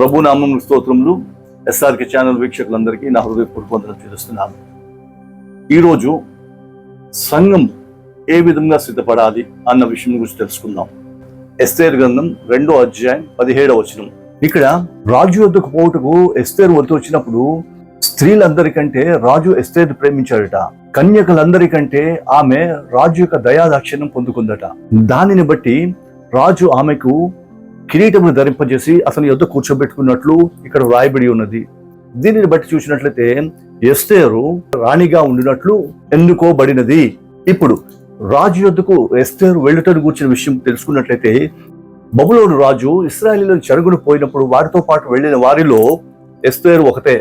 ప్రభు నామం స్తోత్రములు SRK channel వీక్షకులందరికీ నా హృదయపూర్వక వందనం తెలుస్తున్నాను ఈరోజు సంఘం ఏ విధంగా సిద్ధపడాలి అన్న విషయం గురించి తెలుసుకుందాం. ఎస్తేర్ గ్రంథం రెండో అధ్యాయం పదిహేడవ వచనం. ఇక్కడ రాజు వద్దకు పోటుకు ఎస్తేర్ వద్ద వచ్చినప్పుడు స్త్రీలందరికంటే రాజు ఎస్తేర్ ప్రేమించాడట. కన్యకలందరికంటే ఆమె రాజు యొక్క దయాదాక్షిణ్యం పొందుకుందట. దానిని బట్టి రాజు ఆమెకు కిరీటమును ధరింపజేసి అతని యుద్ధ కూర్చోబెట్టుకున్నట్లు ఇక్కడ వ్రాయబడి ఉన్నది. దీనిని బట్టి చూసినట్లయితే ఎస్తేరు రాణిగా ఉండినట్లు ఎన్నుకోబడినది. ఇప్పుడు రాజు యొద్దకు ఎస్తేరు వెళ్ళటను కూర్చిన విషయం తెలుసుకున్నట్లయితే బబులోను రాజు ఇస్రాయలీలో చెరుగును పోయినప్పుడు వారితో పాటు వెళ్ళిన వారిలో ఎస్తేరు ఒకతే.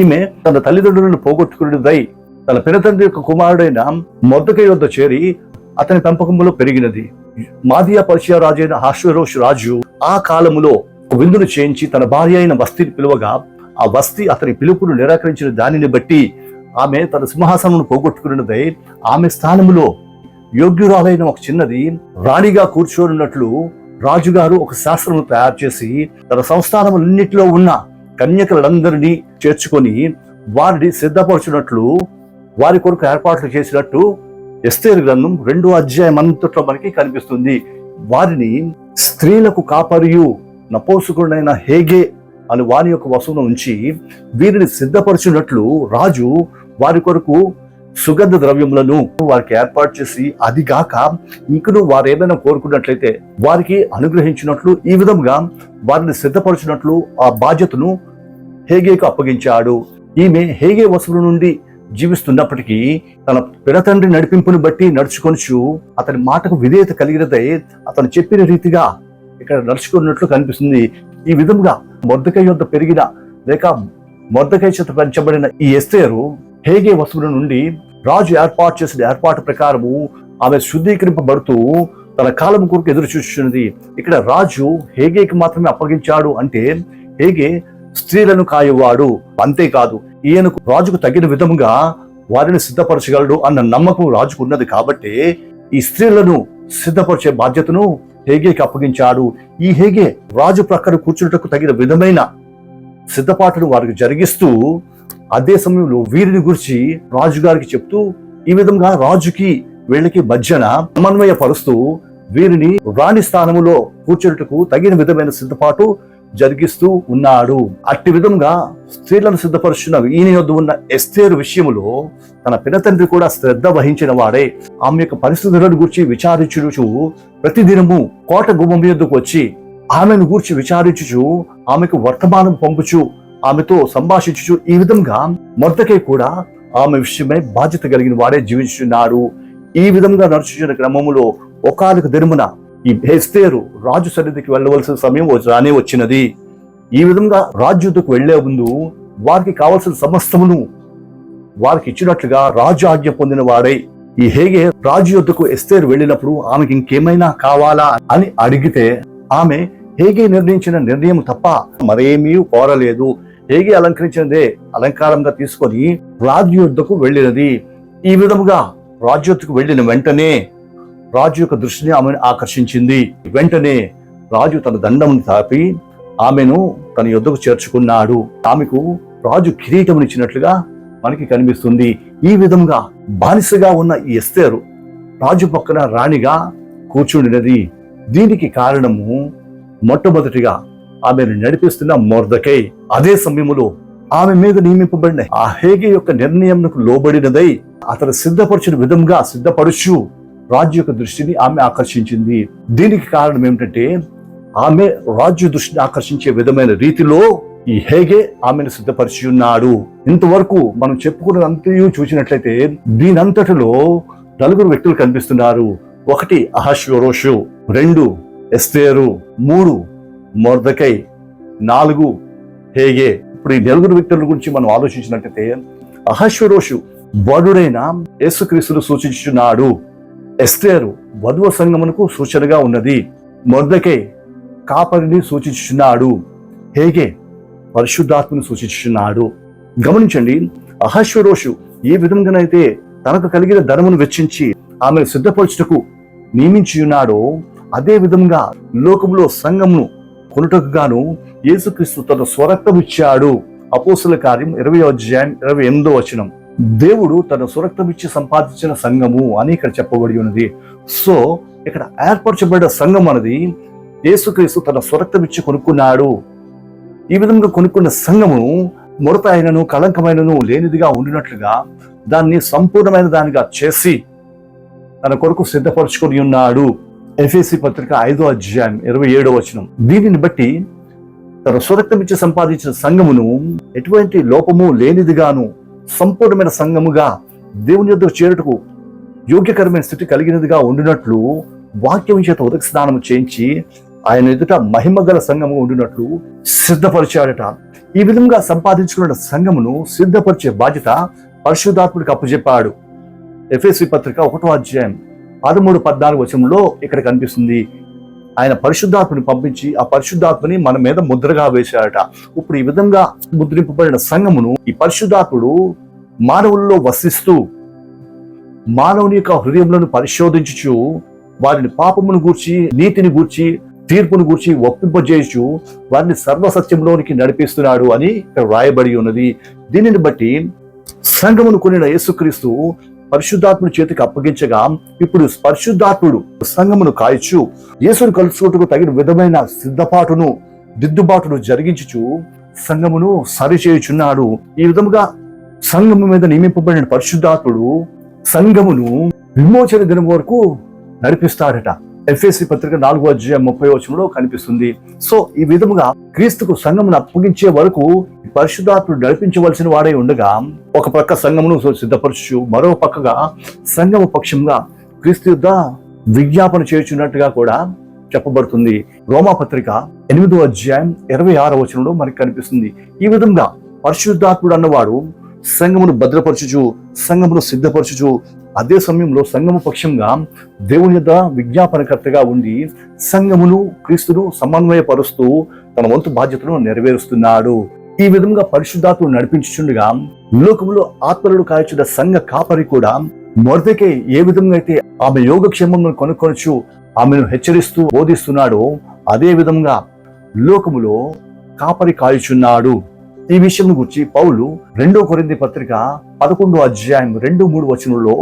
ఈమె తన తల్లిదండ్రులను పోగొట్టుకున్నదై తన పినతండ్రి యొక్క కుమారుడైన మొద్దక యొద్ద చేరి అతని పెంపకంలో పెరిగినది. మాదియా పర్షియా అయిన హాశ్వరోష్ రాజు ఆ కాలములో విందును చేయించి తన భార్య అయిన వస్తిని పిలువగా ఆ వస్తి అతని పిలుపును నిరాకరించిన దానిని బట్టి ఆమె తన సింహాసనం పోగొట్టుకున్నదై ఆమె స్థానములో యోగ్యురాలైన ఒక చిన్నది రాణిగా కూర్చోనున్నట్లు రాజుగారు ఒక శాస్త్రము తయారు చేసి తన సంస్థానములన్నిటిలో ఉన్న కన్యకలందరినీ చేర్చుకొని వారిని సిద్ధపరచున్నట్లు వారి కొరకు ఏర్పాట్లు చేసినట్టు ఎస్తేరు గ్రంథం రెండో అధ్యాయం అంతట్లో మనకి కనిపిస్తుంది. వారిని స్త్రీలకు కాపరియు నపోసుకుడైన హేగే అని వారి యొక్క వసూను ఉంచి వీరిని సిద్ధపరచున్నట్లు రాజు వారి కొరకు సుగంధ ద్రవ్యములను వారికి ఏర్పాటు చేసి అదిగాక ఇంకను వారు ఏమైనా కోరుకున్నట్లయితే వారికి అనుగ్రహించినట్లు ఈ విధంగా వారిని సిద్ధపరచినట్లు ఆ బాధ్యతను హేగేకు అప్పగించాడు. ఈమె హేగే వసూలు నుండి జీవిస్తున్నప్పటికీ తన పిడతండ్రి నడిపింపును బట్టి నడుచుకొనుచు అతని మాటకు విధేయత కలిగినదై అతను చెప్పిన రీతిగా ఇక్కడ నడుచుకున్నట్లు కనిపిస్తుంది. ఈ విధంగా మొద్దకై యొద్ద పెరిగిన లేక మొద్దకై చేత పెంచబడిన ఈ ఎస్తేరు హేగే వస్తువుల నుండి రాజు ఏర్పాటు చేసిన ఏర్పాటు ప్రకారము ఆమె శుద్ధీకరింపబడుతూ తన కాలం కొరకు ఎదురు చూస్తున్నది ఇక్కడ రాజు హేగేకి మాత్రమే అప్పగించాడు అంటే హేగే స్త్రీలను కాయవాడు అంతేకాదు ఈయనకు రాజుకు తగిన విధముగా వారిని సిద్ధపరచగలడు అన్న నమ్మకం రాజుకు ఉన్నది కాబట్టి ఈ స్త్రీలను సిద్ధపరిచే బాధ్యతను హేగేకి అప్పగించాడు. ఈ హేగే రాజు ప్రక్కన కూర్చున్నటకు తగిన విధమైన సిద్ధపాటును వారికి జరిగిస్తూ అదే సమయంలో వీరిని గురించి రాజుగారికి చెప్తూ ఈ విధంగా రాజుకి వీళ్ళకి మధ్యన సమన్వయపరుస్తూ వీరిని రాణి స్థానములో కూర్చున్నట్టుకు తగిన విధమైన సిద్ధపాటు జరిగిస్తూ ఉన్నాడు. అట్టి విధంగా స్త్రీలను సిద్ధపరుచున్న ఈయన యొద్ ఉన్న ఎస్తేరు విషయములో తన పినతండ్రి కూడా శ్రద్ధ వహించిన వాడే. ఆమె యొక్క పరిస్థితులను గురించి విచారించుచు ప్రతిదినము కోట గుమ్మం యొద్దకు వచ్చి ఆమెను గూర్చి విచారించుచు ఆమెకు వర్తమానం పంపుచు ఆమెతో సంభాషించుచు ఈ విధంగా మొద్దకే కూడా ఆమె విషయమై బాధ్యత కలిగిన వాడే జీవించున్నాడు ఈ విధంగా నడుచుచున్న క్రమములో ఒకానొక దినమున ఈ హెస్తేరు రాజు సన్నిధికి వెళ్ళవలసిన సమయం వచ్చి- రానే వచ్చినది. ఈ విధంగా రాజు వెళ్ళే ముందు వారికి కావలసిన సమస్తమును వారికి ఇచ్చినట్లుగా రాజు ఆజ్ఞ పొందిన వాడై ఈ హేగే రాజు యుద్ధకు ఎస్తేరు వెళ్ళినప్పుడు ఆమెకి ఇంకేమైనా కావాలా అని అడిగితే ఆమె హేగే నిర్ణయించిన నిర్ణయం తప్ప మరేమీ కోరలేదు. హేగే అలంకరించినదే అలంకారంగా తీసుకొని రాజు యుద్ధకు వెళ్ళినది. ఈ విధముగా రాజు వెళ్ళిన వెంటనే రాజు యొక్క దృష్టిని ఆమెను ఆకర్షించింది. వెంటనే రాజు తన దండమును తాపి ఆమెను తన యుద్ధకు చేర్చుకున్నాడు. ఆమెకు రాజు కిరీటమునిచ్చినట్లుగా మనకి కనిపిస్తుంది. ఈ విధంగా బానిసగా ఉన్న ఈ ఎస్తేరు రాజు పక్కన రాణిగా కూర్చుండినది. దీనికి కారణము మొట్టమొదటిగా ఆమెను నడిపిస్తున్న మొర్దకై. అదే సమయములో ఆమె మీద నియమింపబడిన ఆ హేగి యొక్క నిర్ణయంకు లోబడినదై అతను సిద్ధపరచిన విధంగా సిద్ధపడుచు రాజు యొక్క దృష్టిని ఆమె ఆకర్షించింది. దీనికి కారణం ఏమిటంటే ఆమె రాజు దృష్టిని ఆకర్షించే విధమైన రీతిలో ఈ హేగే ఆమెను సిద్ధపరిచి ఉన్నాడు. ఇంతవరకు మనం చెప్పుకున్నదంతయు చూసినట్లయితే దీనంతటిలో నలుగురు వ్యక్తులు కనిపిస్తున్నారు. ఒకటి అహశ్వరోషు రెండు ఎస్తేరు మూడు మొర్దకై నాలుగు హేగే. ఇప్పుడు ఈ నలుగురు వ్యక్తుల గురించి మనం ఆలోచించినట్లయితే అహశ్వరోషు బడుడైన యేసుక్రీస్తును సూచించున్నాడు ఎస్తేరు వధువ సంగమునకు సూచనగా ఉన్నది. మొర్దకై కాపరిని సూచించుచున్నాడు. హేగే పరిశుద్ధాత్మను సూచించుచున్నాడు. గమనించండి అహశ్వరోషు ఏ విధంగానైతే తనకు కలిగిన ధనమును వెచ్చించి ఆమెను సిద్ధపరచుటకు నియమించి ఉన్నాడో అదే విధంగా లోకంలో సంఘమును కొనుటకు గాను యేసుక్రీస్తు తన స్వరక్తం ఇచ్చాడు అపోసుల కార్యం ఇరవై అధ్యాయం ఇరవై ఎనిమిదో వచనం. దేవుడు తన సురక్తం ఇచ్చి సంపాదించిన సంఘము అని ఇక్కడ చెప్పబడి ఉన్నది. సో ఇక్కడ ఏర్పరచబడిన సంఘం అనేది యేసుక్రీస్తు తన స్వరక్తం ఇచ్చి కొనుక్కున్నాడు. ఈ విధంగా కొనుక్కున్న సంఘము ముడత అయినను కళంకమైనను లేనిదిగా ఉండినట్లుగా దాన్ని సంపూర్ణమైన దానిగా చేసి తన కొరకు సిద్ధపరచుకొని ఉన్నాడు. ఎఫ్ఎసి పత్రిక ఐదో అధ్యాయం ఇరవై ఏడో వచనం. దీనిని బట్టి తన స్వరక్తం ఇచ్చి సంపాదించిన సంఘమును ఎటువంటి లోపము లేనిదిగాను సంపూర్ణమైన సంఘముగా దేవుని యొద్దకు చేరుటకు యోగ్యకరమైన స్థితి కలిగినదిగా ఉండినట్లు వాక్యం చేత ఉదక స్నానం చేయించి ఆయన ఎదుట మహిమ గల సంఘము ఉండినట్లు సిద్ధపరిచాడట. ఈ విధంగా సంపాదించుకున్న సంఘమును సిద్ధపరిచే బాధ్యత పరిశుద్ధాత్ముడికి అప్పచెప్పాడు ఎఫ్ఎస్సి పత్రిక ఒకటో అధ్యాయం పదమూడు పద్నాలుగు వచనంలో ఇక్కడ కనిపిస్తుంది. ఆయన పరిశుద్ధాత్మని పంపించి ఆ పరిశుద్ధాత్మని మన మీద ముద్రగా వేశాడట ఇప్పుడు ఈ విధంగా ముద్రింపబడిన సంఘమును ఈ పరిశుద్ధాత్ముడు మానవుల్లో వసిస్తూ మానవుని యొక్క హృదయములను పరిశోధించుచు వారిని పాపమును గూర్చి నీతిని గూర్చి తీర్పును గూర్చి ఒప్పింపజేయచ్చు వారిని సర్వసత్యంలోనికి నడిపిస్తున్నాడు అని ఇక్కడ రాయబడి ఉన్నది. దీనిని బట్టి సంఘమును కొనిన యేసుక్రీస్తు పరిశుద్ధాత్ముడి చేతికి అప్పగించగా ఇప్పుడు పరిశుద్ధాత్ముడు సంగమును కాయచు యేసును కలుసుకుంటూ తగిన విధమైన సిద్ధపాటును దిద్దుబాటును జరిగించుచు సంఘమును సరిచేయుచున్నాడు. ఈ విధముగా సంఘము మీద నియమింపబడిన పరిశుద్ధాత్ముడు సంఘమును విమోచన దినం వరకు నడిపిస్తాడట. ఎఫ్ఎస్సి పత్రిక నాలుగో అధ్యాయం ముప్పై వచనంలో కనిపిస్తుంది. సో ఈ విధముగా క్రీస్తుకు సంఘమును అప్పగించే వరకు పరిశుధాత్ముడు నడిపించవలసిన వాడై ఉండగా ఒక పక్క సంఘమును సిద్ధపరచు మరో పక్కగా సంఘము పక్షంగా క్రీస్తు యుద్ధ విజ్ఞాపన చేయుచున్నట్టుగా కూడా చెప్పబడుతుంది. రోమా పత్రిక ఎనిమిదో అధ్యాయం ఇరవై ఆరో వచనంలో మనకు కనిపిస్తుంది. ఈ విధంగా పరిశుద్ధాత్ముడు అన్నవాడు సంఘమును భద్రపరచుచు సంఘమును సిద్ధపరచుచు అదే సమయంలో సంఘము పక్షంగా దేవుని యొక్క విజ్ఞాపనకర్తగా ఉండి సంఘమును క్రీస్తును సమన్వయపరుస్తూ తన వంతు బాధ్యతను నెరవేరుస్తున్నాడు. ఈ విధంగా పరిశుద్ధాత్మను నడిపించుచుండగా లోకములో ఆత్మలను కాల్చిన సంఘ కాపరి కూడా మొదటికే ఏ విధంగా అయితే ఆమె యోగక్షేమమును కొనుక్కొనచ్చు ఆమెను హెచ్చరిస్తూ బోధిస్తున్నాడో అదే విధంగా లోకములో కాపరి కాయచున్నాడు ఈ విషయం గురించి పౌలు రెండో కొరింది పత్రిక పదకొండో అధ్యాయం రెండు మూడు వచనంలో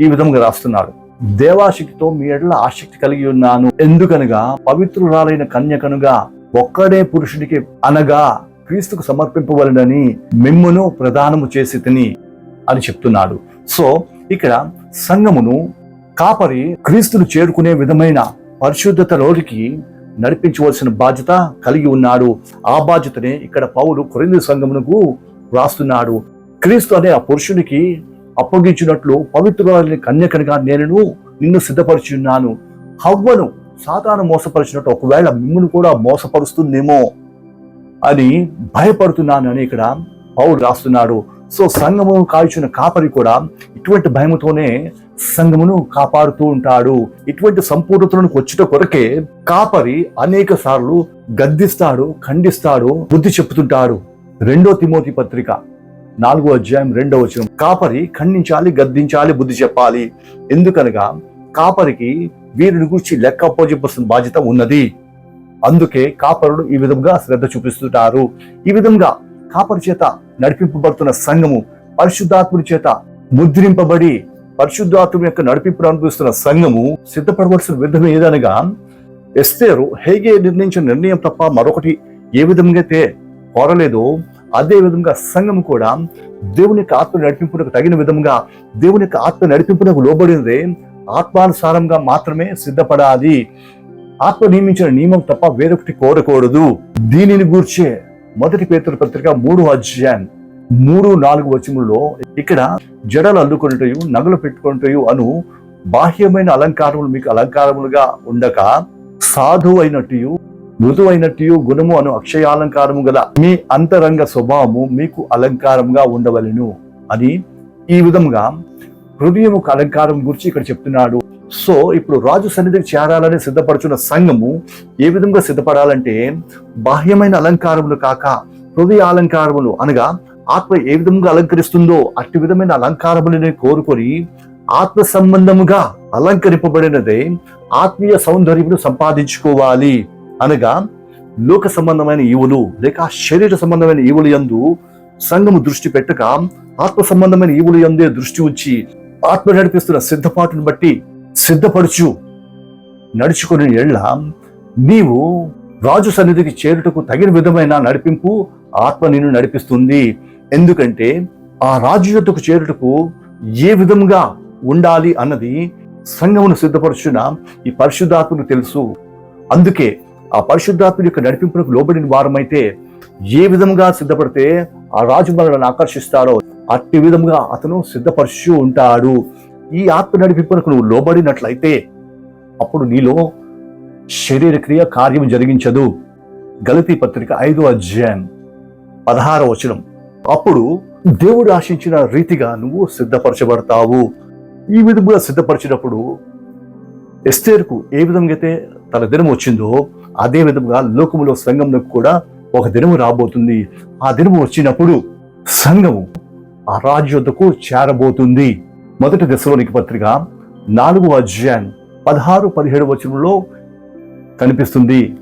ఈ విధంగా రాస్తున్నాడు. దేవాశక్తితో మీ ఎడల ఆసక్తి కలిగి ఉన్నాను. ఎందుకనగా పవిత్రురాలైన కన్యకనుగా ఒక్కడే పురుషుడికి అనగా క్రీస్తుకు సమర్పింపవలనని మిమ్మును ప్రదానము చేసి తిని అని చెప్తున్నాడు. సో ఇక్కడ సంఘమును కాపరి క్రీస్తును చేరుకునే విధమైన పరిశుద్ధతలోనికి నడిపించవలసిన బాధ్యత కలిగి ఉన్నాడు. ఆ బాధ్యతనే ఇక్కడ పౌలు కొరింది సంఘమునకు రాస్తున్నాడు క్రీస్తు అనే ఆ పురుషునికి అప్పగించినట్లు పవిత్రురాలని కన్యకనిగా నేను నిన్ను సిద్ధపరుచున్నాను హవ్వను సాతాను మోసపరిచినట్టు ఒకవేళ మిమ్మల్ని కూడా మోసపరుస్తుందేమో అని భయపడుతున్నానని ఇక్కడ పౌలు రాస్తున్నాడు. సో సంఘము కాల్చిన కాపరి కూడా ఇటువంటి భయముతోనే సంఘమును కాపాడుతూ ఉంటాడు. ఇటువంటి సంపూర్ణతలను వచ్చుట కొరకే కాపరి అనేక సార్లు గద్దిస్తాడు ఖండిస్తాడు బుద్ధి చెప్తుంటాడు రెండో తిమోతి పత్రిక నాలుగో అధ్యాయం రెండో వచనం. కాపరి ఖండించాలి గద్దించాలి బుద్ధి చెప్పాలి. ఎందుకనగా కాపరికి వీరిని గురించి లెక్క అప్పచెప్పాల్సిన బాధ్యత ఉన్నది. అందుకే కాపరుడు ఈ విధంగా శ్రద్ధ చూపిస్తుంటారు. ఈ విధంగా కాపరి చేత నడిపింపబడుతున్న సంఘము పరిశుద్ధాత్ముడి చేత ముద్రింపబడి పరిశుద్ధాత్మ యొక్క నడిపింపును అనుభవిస్తున్న సంఘము సిద్ధపడవలసిన విధం ఏదనగా ఎస్తేరు హేగే నిర్ణయించిన నిర్ణయం తప్ప మరొకటి ఏ విధంగా అయితే కోరలేదో అదే విధంగా సంఘం కూడా దేవుని యొక్క ఆత్మ నడిపింపునకు తగిన విధంగా దేవుని యొక్క ఆత్మ నడిపింపునకు లోబడినదే ఆత్మానుసారంగా మాత్రమే సిద్ధపడాలి. ఆత్మ నియమించిన నియమం తప్ప వేరొకటి కోరకూడదు. దీనిని గూర్చే మొదటి పేతుల పత్రిక మూడు అధ్యాయం మూడు నాలుగు వచనంలో ఇక్కడ జడలు అల్లుకొనుటయు నగలు పెట్టుకొనుటయు అను బాహ్యమైన అలంకారములు మీకు అలంకారములుగా ఉండక సాధు అయినట్టు మృదువైనట్టు గుణము అను అక్షయాలంకారము గల మీ అంతరంగ స్వభావము మీకు అలంకారంగా ఉండవలెను అని ఈ విధంగా హృదయముకు అలంకారం గురించి ఇక్కడ చెప్తున్నాడు. సో ఇప్పుడు రాజు సన్నిధికి చేరాలని సిద్ధపడుచున్న సంఘము ఏ విధంగా సిద్ధపడాలంటే బాహ్యమైన అలంకారములు కాక హృదయ అలంకారములు అనగా ఆత్మ ఏ విధంగా అలంకరిస్తుందో అట్టి విధమైన అలంకారములని కోరుకొని ఆత్మ సంబంధముగా అలంకరింపబడినదే ఆత్మీయ సౌందర్యమును సంపాదించుకోవాలి అనగా లోక సంబంధమైన ఈవులు లేక శరీర సంబంధమైన ఈవులు యందు సంఘము దృష్టి పెట్టక ఆత్మ సంబంధమైన ఈవులు యందే దృష్టి ఉంచి ఆత్మ నడిపిస్తున్న సిద్ధపాటును బట్టి సిద్ధపడుచు నడుచుకుని ఎళ్ళ నీవు రాజు సన్నిధికి చేరుటకు తగిన విధమైన నడిపింపు ఆత్మ నిన్ను నడిపిస్తుంది. ఎందుకంటే ఆ రాజు యొద్దకు చేరుటకు ఏ విధంగా ఉండాలి అన్నది సంఘమును సిద్ధపరచున ఈ పరిశుద్ధాత్మకు తెలుసు. అందుకే ఆ పరిశుద్ధాత్మ యొక్క నడిపింపులకు లోబడిన వారమైతే ఏ విధంగా సిద్ధపడితే ఆ రాజు మనల్ని ఆకర్షిస్తాడో అట్టి విధంగా అతను సిద్ధపరుచు ఉంటాడు ఈ ఆత్మ నడిపింపునకు నువ్వు లోబడినట్లయితే అప్పుడు నీలో శరీర క్రియ కార్యం జరిగించదు. గలతీ పత్రిక ఐదో అధ్యాయం పదహార వచనం. అప్పుడు దేవుడు ఆశించిన రీతిగా నువ్వు సిద్ధపరచబడతావు. ఈ విధంగా సిద్ధపరిచినప్పుడు ఎస్టేర్కు ఏ విధంగా అయితే తన దినం వచ్చిందో అదే విధంగా లోకములో సంఘంలో కూడా ఒక దినము రాబోతుంది. ఆ దినము వచ్చినప్పుడు సంఘము ఆ రాజు చేరబోతుంది. మొదటి దశలోనికి పత్రిక నాలుగు అధ్యాయం పదహారు పదిహేడు వచనంలో కనిపిస్తుంది.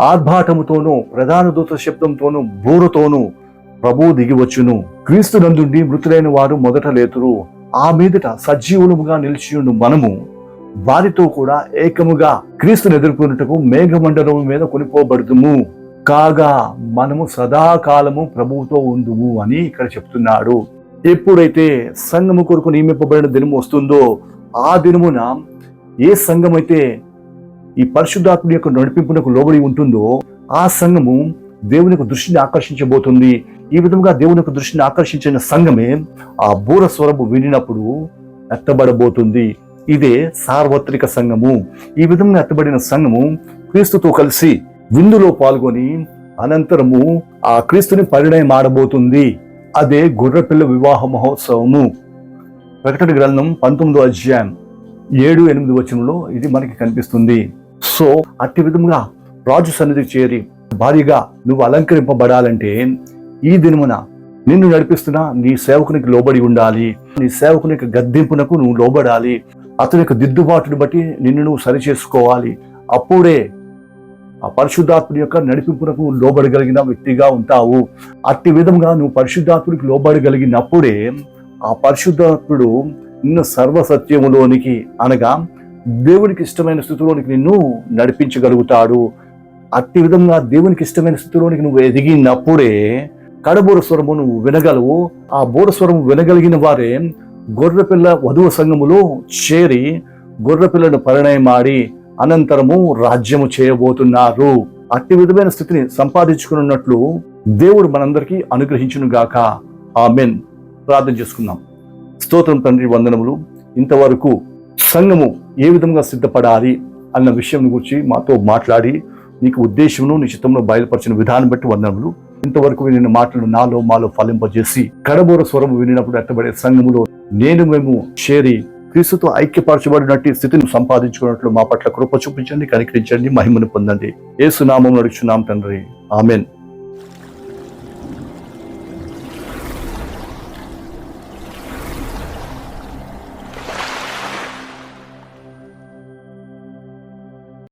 ఆర్భాటముతోనూ ప్రధాన దూత శబ్దంతోనూ బూరతోనూ ప్రభు దిగివచ్చును క్రీస్తు నందుండి మృతులైన వారు మొదట లేతురు. ఆ మీదట సజీవులముగా నిలిచియుండు మనము. వారితో కూడా ఏకముగా క్రీస్తును ఎదుర్కొన్నట్టుకు మేఘమండలం మీద కొనిపోబడుదుము. కాగా మనము సదాకాలము ప్రభువుతో ఉందుము అని ఇక్కడ చెప్తున్నాడు. ఎప్పుడైతే సంఘము కొరకు నియమింపబడిన దినము వస్తుందో ఆ దినమున ఏ సంఘం అయితే ఈ పరిశుద్ధాత్ముడి యొక్క నడిపింపునకు లోబడి ఉంటుందో ఆ సంఘము దేవుని యొక్క దృష్టిని ఆకర్షించబోతుంది. ఈ విధంగా దేవుని యొక్క దృష్టిని ఆకర్షించిన సంఘమే ఆ బూర స్వరము వినినప్పుడు ఎత్తబడబోతుంది. ఇదే సార్వత్రిక సంఘము. ఈ విధంగా ఎత్తబడిన సంఘము క్రీస్తుతో కలిసి విందులో పాల్గొని అనంతరము ఆ క్రీస్తుని పరిణయం ఆడబోతుంది అదే గొర్రెపిల్ల వివాహ మహోత్సవము. ప్రకటన గ్రంథం పంతొమ్మిదో అధ్యాయం ఏడు ఎనిమిది వచనంలో ఇది మనకి కనిపిస్తుంది. సో అట్టి విధముగా రాజు సన్నిధి చేరి భారీగా నువ్వు అలంకరింపబడాలంటే ఈ దినమున నిన్ను నడిపిస్తున్న నీ సేవకునికి లోబడి ఉండాలి. నీ సేవకుని యొక్క గద్దింపునకు నువ్వు లోబడాలి. అతని యొక్క దిద్దుబాటును బట్టి నిన్ను నువ్వు సరి చేసుకోవాలి అప్పుడే ఆ పరిశుద్ధాత్ముడి యొక్క నడిపింపునకు లోబడగలిగిన వ్యక్తిగా ఉంటావు. అట్టి విధంగా నువ్వు పరిశుద్ధాత్ముడికి లోబడగలిగినప్పుడే ఆ పరిశుద్ధాత్ముడు నిన్ను సర్వ సత్యములోనికి అనగా దేవునికి ఇష్టమైన స్థితిలోనికి నిన్ను నడిపించగలుగుతాడు. అట్టి విధంగా దేవునికి ఇష్టమైన స్థితిలోనికి నువ్వు ఎదిగినప్పుడే కడబూర స్వరము నువ్వు వినగలవు. ఆ బూర స్వరము వినగలిగిన వారే గొర్రెపిల్ల వధువు సంఘములో చేరి గొర్రెపిల్లను పరిణయమాడి అనంతరము రాజ్యము చేయబోతున్నారు. అట్టి విధమైన స్థితిని సంపాదించుకున్నట్లు దేవుడు మనందరికీ అనుగ్రహించును గాక ఆమెన్. ప్రార్థన చేసుకుందాం. స్తోత్రం తండ్రి వందనములు. ఇంతవరకు సంఘము ఏ విధంగా సిద్ధపడాలి అన్న విషయం గురించి మాతో మాట్లాడి నీకు ఉద్దేశమును నీ చిత్తంలో బయలుపరిచిన విధానం బట్టి వందనములు. ఇంతవరకు వినిన మాటలు నాలో మాలో ఫలింపజేసి కడబోర స్వరం వినినప్పుడు ఎత్తబడే సంఘములో నేను మేము చేరి క్రీస్తుతో ఐక్యపరచబడినట్టు స్థితిని సంపాదించుకున్నట్లు మా పట్ల కృప చూపించండి కనికరించండి మహిమను పొందండి. ఏ సునామం నడుచున్నాం తండ్రి. ఆమెన్.